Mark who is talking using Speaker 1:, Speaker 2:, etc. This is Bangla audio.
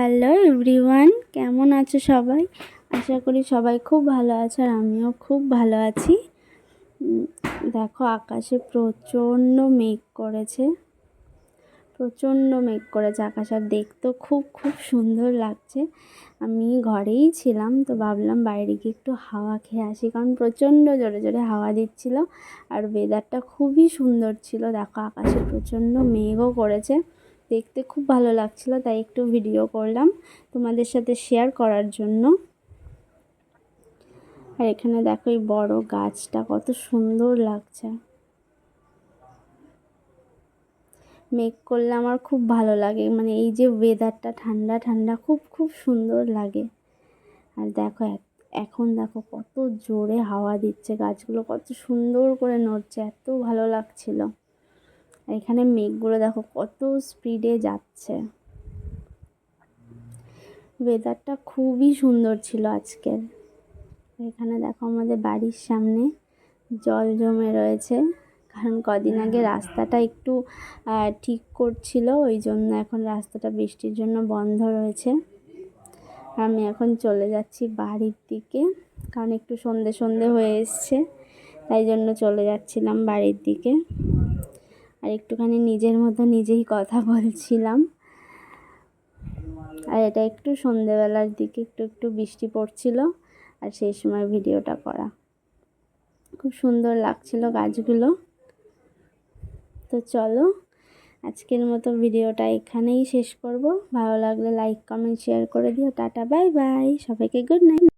Speaker 1: হ্যালো এভরিওয়ান, কেমন আছো সবাই? আশা করি সবাই খুব ভালো আছে আর আমিও খুব ভালো আছি। দেখো আকাশে প্রচণ্ড মেঘ করেছে। প্রচণ্ড মেঘ করেছে আকাশ আর দেখতেও খুব খুব সুন্দর লাগছে। আমি ঘরেই ছিলাম তো ভাবলাম বাইরে গিয়ে একটু হাওয়া খেয়ে আসি কারণ প্রচণ্ড জোরে জোরে হাওয়া দিচ্ছিল আর ওয়েদারটা খুবই সুন্দর ছিল। দেখো আকাশে প্রচণ্ড মেঘও করেছে। দেখতে খুব ভালো লাগছিল, তাই একটু ভিডিও করলাম তোমাদের সাথে শেয়ার করার জন্য। আর এখানে দেখো এই বড় গাছটা কত সুন্দর লাগছে। মেঘ করলে আমার খুব ভালো লাগে মানে এই যে ওয়েদারটা ঠান্ডা ঠান্ডা, খুব খুব সুন্দর লাগে। আর দেখো এখন দেখো কত জোরে হাওয়া দিচ্ছে, গাছগুলো কত সুন্দর করে নড়ছে, এত ভালো লাগছিল। এখানে মেঘগুলো দেখো কত স্পিডে যাচ্ছে। ওয়েদারটা খুবই সুন্দর ছিল আজকের। এখানে দেখো আমাদের বাড়ির সামনে জল জমে রয়েছে, কারণ কদিন আগে রাস্তাটা একটু ঠিক করছিল, ওই জন্য এখন রাস্তাটা বৃষ্টির জন্য বন্ধ রয়েছে। আমি এখন চলে যাচ্ছি বাড়ির দিকে, কারণ একটু সন্ধে সন্ধে হয়ে এসছে, তাই জন্য চলে যাচ্ছিলাম বাড়ির দিকে। আর একটুখানি নিজের মতো নিজেই কথা বলছিলাম। আর এটা একটু সন্ধেবেলার দিকে একটু একটু বৃষ্টি পড়ছিল আর সেই সময় ভিডিওটা করা। খুব সুন্দর লাগছিল গাছগুলো। তো চলো, আজকের মতো ভিডিওটা এখানেই শেষ করব। ভালো লাগলে লাইক কমেন্ট শেয়ার করে দিও। টাটা বাই বাই সবাইকে গুড নাইট